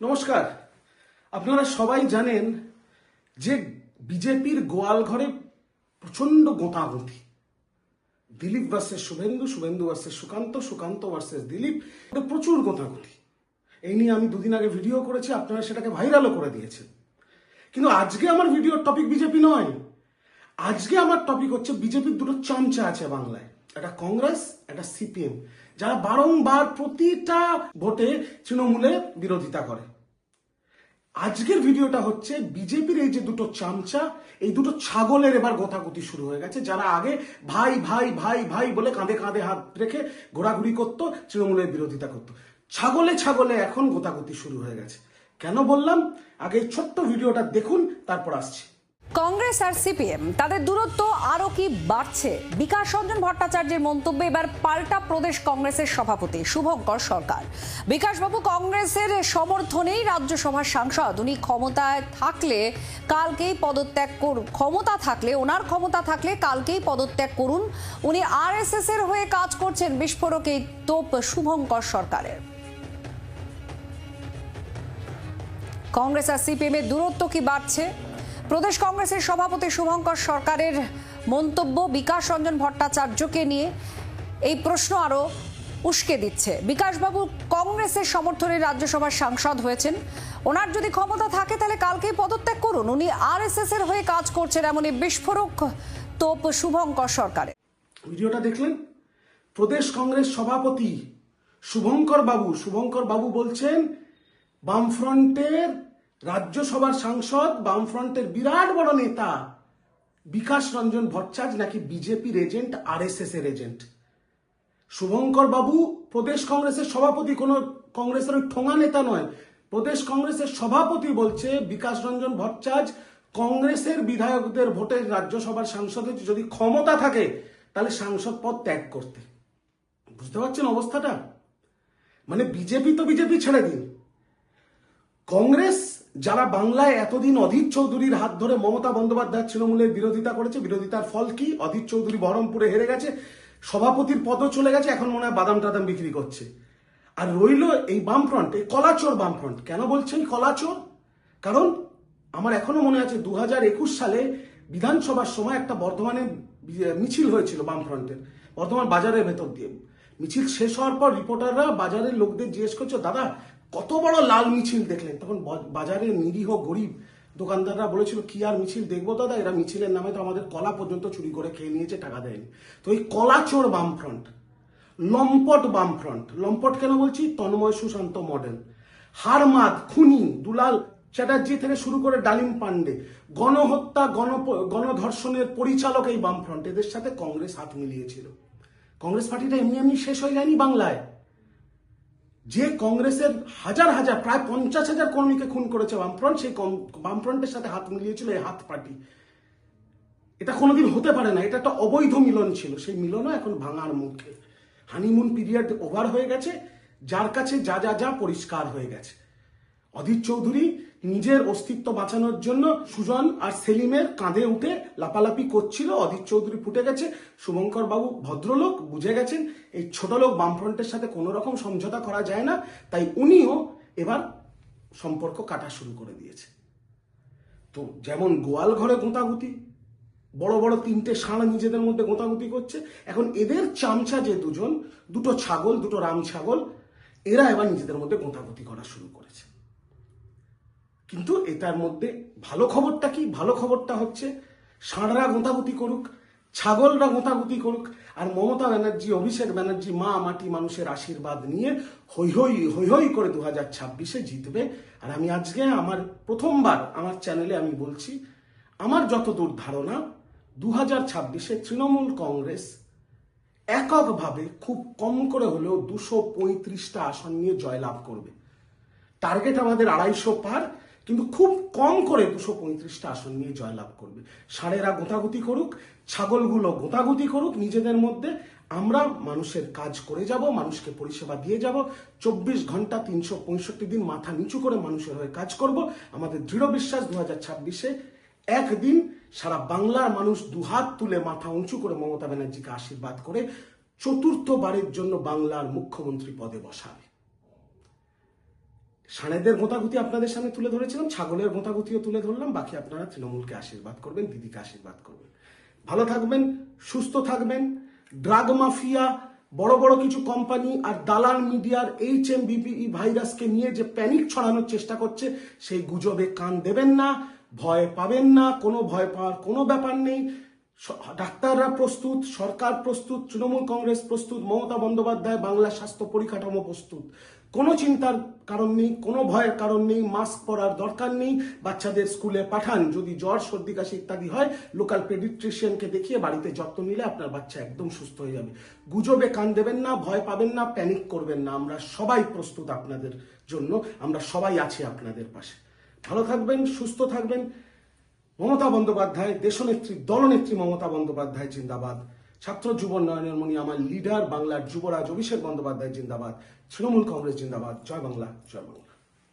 নমস্কার। আপনারা সবাই জানেন যে বিজেপির গোয়াল ঘরে প্রচণ্ড গোঁতাগুঁতি। Dilip versus Suvendu Suvendu versus Sukanta Sukanta versus Dilip প্রচুর গোঁতাগুঁতি। এই নিয়ে আমি দুদিন আগে ভিডিও করেছি, আপনারা সেটাকে ভাইরালও করে দিয়েছেন। কিন্তু আজকে আমার ভিডিওর টপিক বিজেপি নয়। আজকে আমার টপিক হচ্ছে বিজেপির দুটো চামচা আছে বাংলায়। একটা কংগ্রেস, একটা সিপিএম, যারা বারংবার প্রতিটা ভোটে তৃণমূলের বিরোধিতা করে। আজকের ভিডিওটা হচ্ছে বিজেপির এই যে দুটো চামচা, এই দুটো ছাগলের এবার গোতাগুতি শুরু হয়ে গেছে, যারা আগে ভাই ভাই ভাই ভাই বলে কাঁধে কাঁধে হাত রেখে ঘোরাঘুরি করতো তৃণমূলের বিরোধিতা করতো। ছাগলে ছাগলে এখন গোতাগুতি শুরু হয়ে গেছে। কেন বললাম? আগে ছোট্ট ভিডিওটা দেখুন, তারপর আসছি। কংগ্রেস আর সিপিএম, তাদের দূরত্ব আরও কি বাড়ছে? বিকাশ রঞ্জন ভট্টাচার্যের মন্তব্যে এবার পাল্টা প্রদেশ কংগ্রেসের সভাপতি, শুভঙ্কর সরকার। বিকাশবাবু, কংগ্রেসের সমর্থনেই রাজ্যসভার সাংসদ, উনি ক্ষমতায় থাকলে কালকেই পদত্যাগ করুন, ক্ষমতা থাকলে, ওনার ক্ষমতা থাকলে কালকেই পদত্যাগ করুন। উনি আরএসএস এর হয়ে কাজ করছেন, বিস্ফোরক এই তোপ শুভঙ্কর সরকারের। কংগ্রেস আর সিপিএম এর দূরত্ব কি বাড়ছে? প্রদেশ কংগ্রেসের সভাপতি শুভঙ্কর সরকারের মন্তব্য বিকাশ রঞ্জন ভট্টাচার্যকে নিয়ে এই প্রশ্ন আরও উস্কে দিচ্ছে। বিকাশবাবু কংগ্রেসের সমর্থনে রাজ্যসভার সাংসদ হয়েছেন। ওনার যদি ক্ষমতা থাকে তাহলে কালকেই পদত্যাগ করুন। উনি আরএসএস এর হয়ে কাজ করছেন এমনই বিস্ফোরক তোপ শুভঙ্কর সরকারের। ভিডিওটা দেখলেন? প্রদেশ কংগ্রেস সভাপতি শুভঙ্কর বাবু শুভঙ্কর বাবু বলছেন, বামফ্রন্টের রাজ্যসভার সাংসদ, বামফ্রন্টের বিরাট বড় নেতা বিকাশ রঞ্জন ভট্টাচার্য নাকি বিজেপির এজেন্ট, আরএসএস এর এজেন্ট? শুভঙ্কর বাবু, প্রদেশ কংগ্রেসের সভাপতি, কোনো কংগ্রেসের ওই ঠোঙা নেতা নয়। প্রদেশ কংগ্রেসের সভাপতি বলছে, বিকাশ রঞ্জন ভট্টাচার্য কংগ্রেসের বিধায়কদের ভোটে রাজ্যসভার সাংসদের যদি ক্ষমতা থাকে, তাহলে সাংসদ পদ ত্যাগ করতে। বুঝতে পারছেন অবস্থাটা? মানে বিজেপি তো বিজেপি ছেড়ে দিন। কংগ্রেস যারা বাংলায় এতদিন অধীর চৌধুরীর হাত ধরে মমতা বন্দ্যোপাধ্যায় তৃণমূলের বিরোধিতা করেছে, বিরোধিতার ফল কি? অধীর চৌধুরী বহরমপুরে হেরে গেছে, সভাপতির পদও চলে গেছে, এখন মনে হয় বাদাম টাদাম বিক্রি করছে। আর রইল এই বামফ্রন্ট, এই কলাচোর বামফ্রন্ট। কেন বলছেন কলাচোর? কারণ আমার এখনও মনে আছে দু হাজার একুশ সালে বিধানসভার সময় একটা বর্ধমানে মিছিল হয়েছিল বামফ্রন্টের, বর্ধমান বাজারের ভেতর দিয়ে। মিছিল শেষ হওয়ার পর রিপোর্টাররা বাজারের লোকদের জিজ্ঞেস করছে, দাদা কত বড় লাল মিছিল দেখলেন। তখন বাজারের নিরীহ গরিব দোকানদাররা বলেছিল, কি আর মিছিল দেখব দাদা? এরা মিছিলের নামে তো আমাদের কলা পর্যন্ত চুরি করে খেয়ে নিয়েছে, টাকা দেয়নি। তো এই কলাচোর বামফ্রন্ট, লম্পট বামফ্রন্ট, লম্পট কেন বলছি? তন্ময় সুশান্ত মডেল, হারমাদ, খুনি, দুলাল চ্যাটার্জি থেকে শুরু করে ডালিম পান্ডে গণহত্যা, গণ, গণধর্ষণের পরিচালক এই বামফ্রন্ট, এদের সাথে কংগ্রেস হাত মিলিয়েছিল। কংগ্রেস পার্টিটা এমনি এমনি শেষ হয়ে যায়নি বাংলায়। যে কংগ্রেসের হাজার হাজার, প্রায় পঞ্চাশ হাজার কর্মীকে খুন করেছে বামফ্রন্ট, সেই বামফ্রন্টের সাথে হাত মিলিয়েছিল এই হাত পার্টি। এটা কোনোদিন হতে পারে না, এটা একটা অবৈধ মিলন ছিল। সেই মিলনও এখন ভাঙার মুখে। হানিমুন পিরিয়ড ওভার হয়ে গেছে, যার কাছে যা যা যা পরিষ্কার হয়ে গেছে। অধীর চৌধুরী নিজের অস্তিত্ব বাঁচানোর জন্য সুজন আর সেলিমের কাঁধে উঠে লাপালাপি করছিল। অধীর চৌধুরী ফুটে গেছে। শুভঙ্কর বাবু ভদ্রলোক, বুঝে গেছেন, এই ছোট লোক বামফ্রন্টের সাথে কোনো রকম সমঝোতা করা যায় না, তাই উনিও এবার সম্পর্ক কাটা শুরু করে দিয়েছে। তো যেমন গোয়াল ঘরে গোঁতাগুতি, বড় বড় তিনটে ষাঁড় নিজেদের মধ্যে গোঁতাগুতি করছে, এখন এদের চামচা যে দুজন, দুটো ছাগল, দুটো রাম ছাগল এরা এবার নিজেদের মধ্যে গোঁতাগুতি করা শুরু করেছে। কিন্তু এটার মধ্যে ভালো খবরটা কি? ভালো খবরটা হচ্ছে ষাঁড়রা গোঁতাগুতি করুক, ছাগলরা গোঁতাগুতি করুক, আর মমতা ব্যানার্জি, অভিষেক ব্যানার্জি, মা মাটি মানুষের আশীর্বাদ নিয়ে হৈ হৈ হৈ হৈ করে দু হাজার ছাব্বিশে জিতবে। আর আমি আজকে আমার প্রথমবার আমার চ্যানেলে আমি বলছি, আমার যতদূর ধারণা দু হাজার ছাব্বিশে তৃণমূল কংগ্রেস এককভাবে খুব কম করে হলেও দুশো পঁয়ত্রিশটা আসন নিয়ে জয়লাভ করবে। টার্গেট আমাদের আড়াইশো পার কিন্তু খুব কম করে দুশো পঁয়ত্রিশটা আসন নিয়ে জয়লাভ করবে। ষাঁড়েরা গোতাগুতি করুক, ছাগলগুলো গোতাগুতি করুক, নিজেদের মধ্যে আমরা মানুষের কাজ করে যাব, মানুষকে পরিষেবা দিয়ে যাব, চব্বিশ ঘণ্টা তিনশো পঁয়ষট্টি দিন মাথা নিচু করে মানুষের হয়ে কাজ করব। আমাদের দৃঢ় বিশ্বাস দু হাজার ছাব্বিশে একদিন সারা বাংলার মানুষ দুহাত তুলে মাথা উঁচু করে মমতা ব্যানার্জিকে আশীর্বাদ করে চতুর্থবারের জন্য বাংলার মুখ্যমন্ত্রী পদে বসাবে। সানেদের গোতাগুতি আপনাদের সামনে তুলে ধরেছিলাম, ছাগলের গোতাগুতিও তুলে ধরলাম, বাকি আপনারা তৃণমূলকে আশীর্বাদ করবেন, দিদিকে আশীর্বাদ করবেন। ভালো থাকবেন, সুস্থ থাকবেন। ড্রাগ মাফিয়া, বড় বড় কিছু কোম্পানি আর দালাল মিডিয়ার এইচ এম বিপিই ভাইরাসকে নিয়ে যে প্যানিক ছড়ানোর চেষ্টা করছে, সেই গুজবে কান দেবেন না, ভয় পাবেন না, কোনো ভয় পাওয়ার কোনো ব্যাপার নেই। ডাক্তাররা প্রস্তুত, সরকার প্রস্তুত, তৃণমূল কংগ্রেস প্রস্তুত, মমতা বন্দ্যোপাধ্যায় বাংলা স্বাস্থ্য পরিকাঠামো প্রস্তুত। কোনো চিন্তার কারণ নেই, কোনো ভয়ের কারণ নেই, মাস্ক পরার দরকার নেই, বাচ্চাদের স্কুলে পাঠান, যদি জ্বর, সর্দি, কাশি ইত্যাদি হয়, লোকাল পেডিট্রিশিয়ানকে দেখিয়ে বাড়িতে যত্ন নিলে আপনার বাচ্চা একদম সুস্থ হয়ে যাবে। গুজবে কান দেবেন না, ভয় পাবেন না প্যানিক করবেন না। আমরা সবাই প্রস্তুত আপনাদের জন্য, আমরা সবাই আছি আপনাদের পাশে। ভালো থাকবেন, সুস্থ থাকবেন। মমতা বন্দ্যোপাধ্যায়, দেশনেত্রী, দলনেত্রী মমতা বন্দ্যোপাধ্যায় জিন্দাবাদ। ছাত্র যুব উন্নয়নের মনি আমার লিডার বাংলার যুবরাজ অভিষেক বন্দ্যোপাধ্যায় জিন্দাবাদ। তৃণমূল কংগ্রেস জিন্দাবাদ। জয় বাংলা জয় বাংলা।